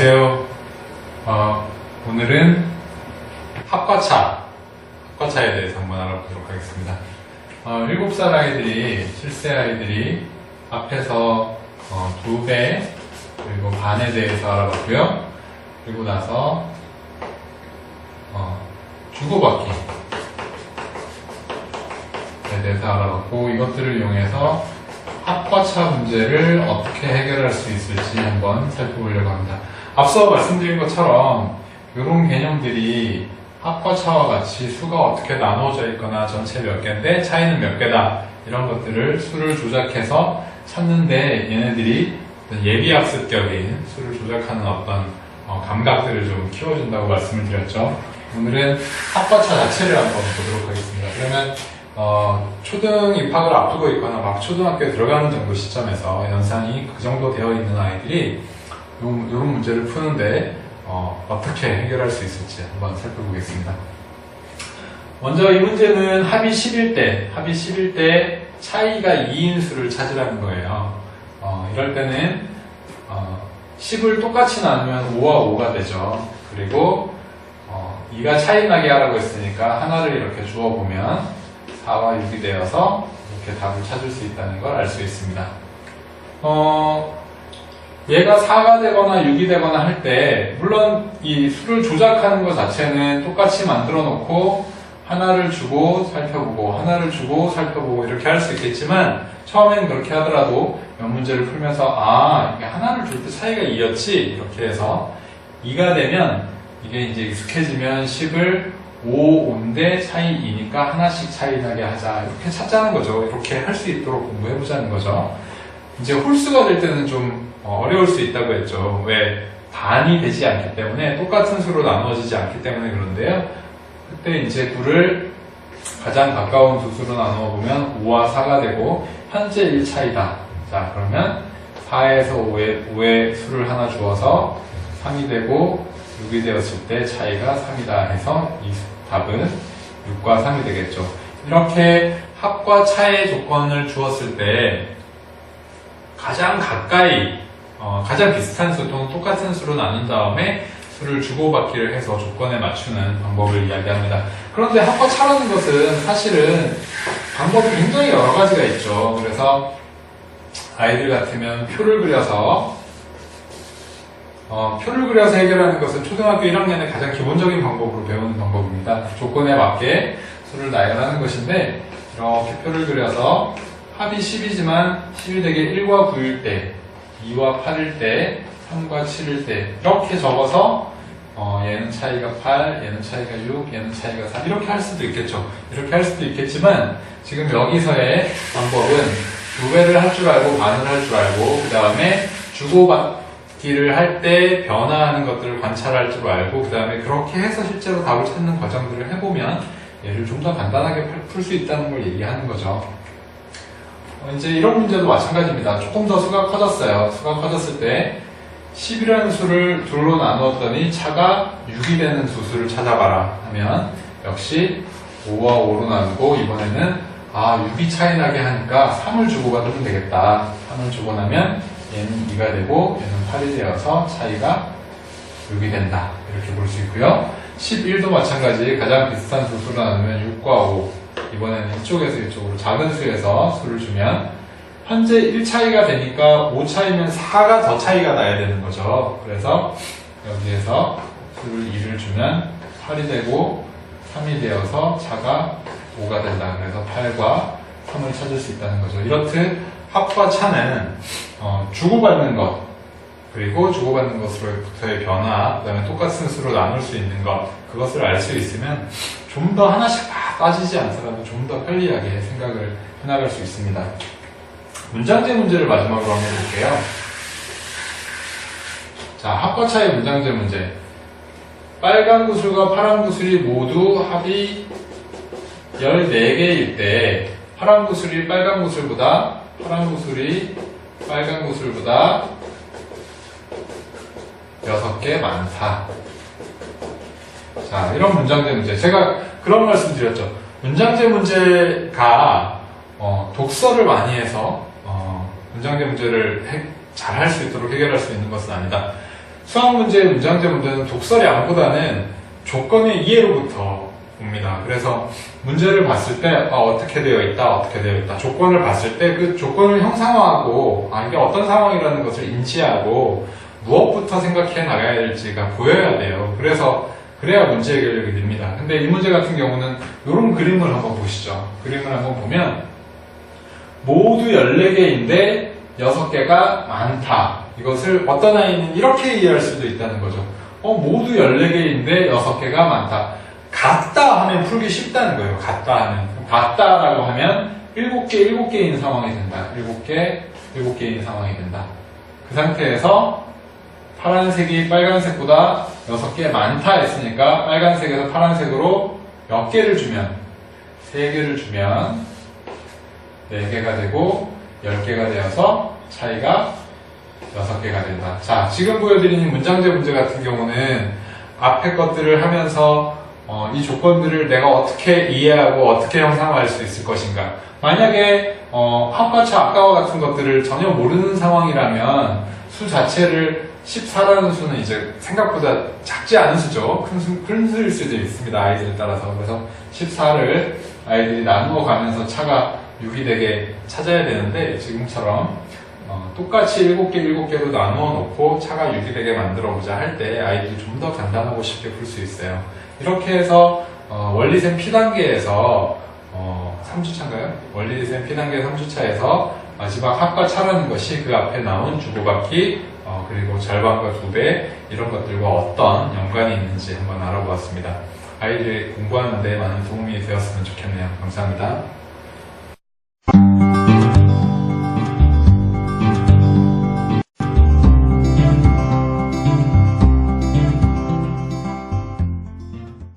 안녕하세요. 어, 오늘은 합과차, 합과차에 대해서 한번 알아보도록 하겠습니다. 어, 7살 아이들이, 7세 아이들이 앞에서 어, 두 배, 그리고 반에 대해서 알아봤고요. 그리고 나서 어, 주고받기에 대해서 알아봤고 이것들을 이용해서 합과차 문제를 어떻게 해결할 수 있을지 한번 살펴보려고 합니다. 앞서 말씀드린 것처럼 이런 개념들이 합과차와 같이 수가 어떻게 나누어져 있거나 전체 몇 개인데 차이는 몇 개다 이런 것들을 수를 조작해서 찾는데 얘네들이 예비학습격인 수를 조작하는 어떤 어, 감각들을 좀 키워준다고 말씀을 드렸죠. 오늘은 합과차 자체를 한번 보도록 하겠습니다. 그러면 어, 초등 입학을 앞두고 있거나 막 초등학교에 들어가는 정도 시점에서 연산이 그 정도 되어 있는 아이들이 이런 문제를 푸는데 어, 떻게 해결할 수 있을지 한번 살펴보겠습니다. 먼저 이 문제는 합이 10일 합이 10일 차이가 2인 수를 찾으라는 거예요. 어, 이럴 때는 어, 10을 똑같이 나누면 5와 5가 되죠. 그리고 어, 2가 차이 나게 하라고 했으니까 하나를 이렇게 주어 보면 4와 6이 되어서 이렇게 답을 찾을 수 있다는 걸 알 수 있습니다. 어, 얘가 4가 되거나 6이 되거나 할 때, 물론 이 수를 조작하는 것 자체는 똑같이 만들어 놓고, 하나를 주고 살펴보고, 하나를 주고 살펴보고, 이렇게 할 수 있겠지만, 처음엔 그렇게 하더라도 몇 문제를 풀면서, 아, 이게 하나를 줄 때 차이가 2였지? 이렇게 해서, 2가 되면, 이게 이제 익숙해지면 10을 5, 5인데 차이 2니까 하나씩 차이 나게 하자. 이렇게 찾자는 거죠. 이렇게 할 수 있도록 공부해보자는 거죠. 이제 홀수가 될 때는 좀 어려울 수 있다고 했죠. 왜? 반이 되지 않기 때문에 똑같은 수로 나누어지지 않기 때문에 그런데요. 그때 이제 9를 가장 가까운 두 수로 나누어 보면 5와 4가 되고 현재 1 차이다. 자, 그러면 4에서 5의, 5의 수를 하나 주어서 3이 되고 6이 되었을 때 차이가 3이다 해서 이 답은 6과 3이 되겠죠. 이렇게 합과 차의 조건을 주었을 때 가장 가까이 어, 가장 비슷한 수 또는 똑같은 수로 나눈 다음에 수를 주고받기를 해서 조건에 맞추는 방법을 이야기합니다. 그런데 합과 차라는 것은 사실은 방법이 굉장히 여러 가지가 있죠. 그래서 아이들 같으면 표를 그려서 어, 표를 그려서 해결하는 것은 초등학교 1학년의 가장 기본적인 방법으로 배우는 방법입니다. 조건에 맞게 수를 나열하는 것인데 이렇게 표를 그려서 합이 10이지만 10이 되게 1과 9일 때, 2와 8일 때, 3과 7일 때 이렇게 적어서 어, 얘는 차이가 8, 얘는 차이가 6, 얘는 차이가 3 이렇게 할 수도 있겠죠. 이렇게 할 수도 있겠지만 지금 여기서의 방법은 두 배를 할 줄 알고 반을 할 줄 알고 그 다음에 주고받 기를 할 때 변화하는 것들을 관찰할 줄 알고 그 다음에 그렇게 해서 실제로 답을 찾는 과정들을 해보면 얘를 좀 더 간단하게 풀 수 있다는 걸 얘기하는 거죠. 어, 이제 이런 문제도 마찬가지입니다. 조금 더 수가 커졌어요. 수가 커졌을 때 10이라는 수를 둘로 나누었더니 차가 6이 되는 두 수를 찾아봐라 하면 역시 5와 5로 나누고 이번에는 아 6이 차이 나게 하니까 3을 주고받으면 되겠다. 3을 주고 나면 얘는 2가 되고 얘는 8이 되어서 차이가 6이 된다. 이렇게 볼 수 있고요. 11도 마찬가지 가장 비슷한 두 수로 나누면 6과 5 이번에는 이쪽에서 이쪽으로 작은 수에서 수를 주면 현재 1 차이가 되니까 5 차이면 4가 더 차이가 나야 되는 거죠. 그래서 여기에서 수를 2를 주면 8이 되고 3이 되어서 차가 5가 된다. 그래서 8과 3을 찾을 수 있다는 거죠. 이렇듯 합과 차는 어, 주고받는 것 그리고 주고받는 것으로부터의 변화, 그 다음에 똑같은 수로 나눌 수 있는 것, 그것을 알 수 있으면 좀 더 하나씩 다 따지지 않더라도 좀 더 편리하게 생각을 해나갈 수 있습니다. 문장제 문제를 마지막으로 한번 볼게요. 자, 합과차의 문장제 문제. 빨간 구슬과 파란 구슬이 모두 합이 14개일 때 파란 구슬이 빨간 구슬보다 파란 구슬이 빨간 구슬보다 6개 많다. 자, 이런 문장제 문제. 제가 그런 말씀 드렸죠. 문장제 문제가 어, 독서를 많이 해서 어, 문장제 문제를 잘 할 수 있도록 해결할 수 있는 것은 아니다. 수학 문제, 문장제 문제는 독설이 안보다는 조건의 이해로부터 옵니다. 그래서 문제를 봤을 때 아, 어떻게 되어 있다, 어떻게 되어 있다. 조건을 봤을 때 그 조건을 형상화하고 아, 이게 어떤 상황이라는 것을 인지하고 무엇부터 생각해 나가야 될지가 보여야 돼요. 그래서 그래야 문제 해결력이 됩니다. 근데 이 문제 같은 경우는 이런 그림을 한번 보시죠. 그림을 한번 보면 모두 14개인데 6개가 많다. 이것을 어떤 아이는 이렇게 이해할 수도 있다는 거죠. 어, 모두 14개인데 6개가 많다. 같다 하면 풀기 쉽다는 거예요. 같다 하면. 같다라고 하면 7개, 7개인 상황이 된다. 7개, 7개인 상황이 된다. 그 상태에서 파란색이 빨간색보다 6개 많다 했으니까 빨간색에서 파란색으로 몇 개를 주면 3개를 주면 4개가 되고 10개가 되어서 차이가 6개가 된다. 자, 지금 보여드리는 문장제 문제 같은 경우는 앞에 것들을 하면서 어, 이 조건들을 내가 어떻게 이해하고 어떻게 형상화할 수 있을 것인가. 만약에 어, 합과차 아까와 같은 것들을 전혀 모르는 상황이라면 수 자체를 14라는 수는 이제 생각보다 작지 않은 수죠. 큰, 수, 큰 수일 수도 있습니다. 아이들 따라서. 그래서 14를 아이들이 나누어 가면서 차가 6이 되게 찾아야 되는데 지금처럼 어, 똑같이 7개, 7개로 나누어 놓고 차가 6이 되게 만들어 보자 할 때 아이들이 좀 더 간단하고 쉽게 풀 수 있어요. 이렇게 해서 어, 원리셈 P단계에서 어, 3주차인가요? 원리셈 P단계 3주차에서 마지막 합과 차라는 것이 그 앞에 나온 주고받기 어, 그리고 절반과 두 배 이런 것들과 어떤 연관이 있는지 한번 알아보았습니다. 아이들이 공부하는데 많은 도움이 되었으면 좋겠네요. 감사합니다.